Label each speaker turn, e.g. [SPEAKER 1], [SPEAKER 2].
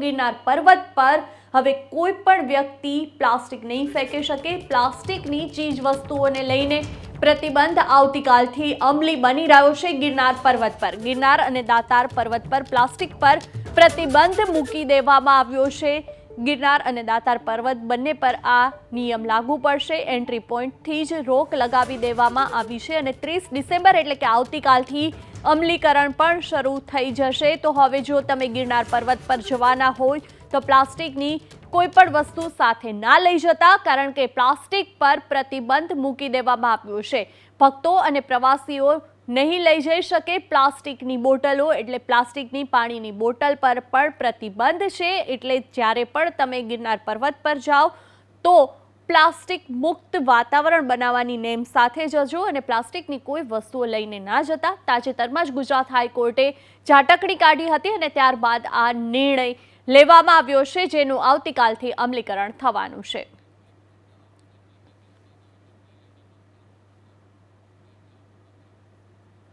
[SPEAKER 1] ગિરનાર પર્વત પર હવે કોઈ પણ વ્યક્તિ પ્લાસ્ટિક નહીં ફેંકી શકે. પ્લાસ્ટિકની ચીજ વસ્તુઓને લઈને પ્રતિબંધ આવતીકાલથી અમલી બની રહ્યો છે ગિરનાર પર્વત પર. ગિરનાર અને દાતાર પર્વત પર પ્લાસ્ટિક પર પ્રતિબંધ મૂકી દેવામાં આવ્યો છે. ગિરનાર અને દાતાર પર્વત બંને પર આ નિયમ લાગુ પડશે. એન્ટ્રી પોઈન્ટથી જ રોક લગાવી દેવામાં આવી છે અને ત્રીસ ડિસેમ્બર એટલે કે આવતીકાલથી અમલીકરણ પણ શરૂ થઈ જશે. તો હવે જો તમે ગિરનાર પર્વત પર જવાના હોય, તો પ્લાસ્ટિકની કોઈ પણ વસ્તુ સાથે ના લઈ જતા, કારણ કે પ્લાસ્ટિક પર પ્રતિબંધ મૂકી દેવામાં આવ્યો છે. ભક્તો અને પ્રવાસીઓ નહીં લઈ જઈ શકે. પ્લાસ્ટિકની બોટલો એટલે પ્લાસ્ટિકની પાણીની બોટલ પર પણ પ્રતિબંધ છે. એટલે જ્યારે પણ તમે ગિરનાર પર્વત પર જાઓ, તો પ્લાસ્ટિક મુક્ત વાતાવરણ બનાવવાની નેમ સાથે જજો અને પ્લાસ્ટિકની કોઈ વસ્તુઓ લઈને ના જતા. તાજેતરમાં જ ગુજરાત હાઈકોર્ટે ઝાટકણી કાઢી હતી અને ત્યારબાદ આ નિર્ણય લેવામાં આવ્યો છે, જેનું આવતીકાલથી અમલીકરણ થવાનું છે.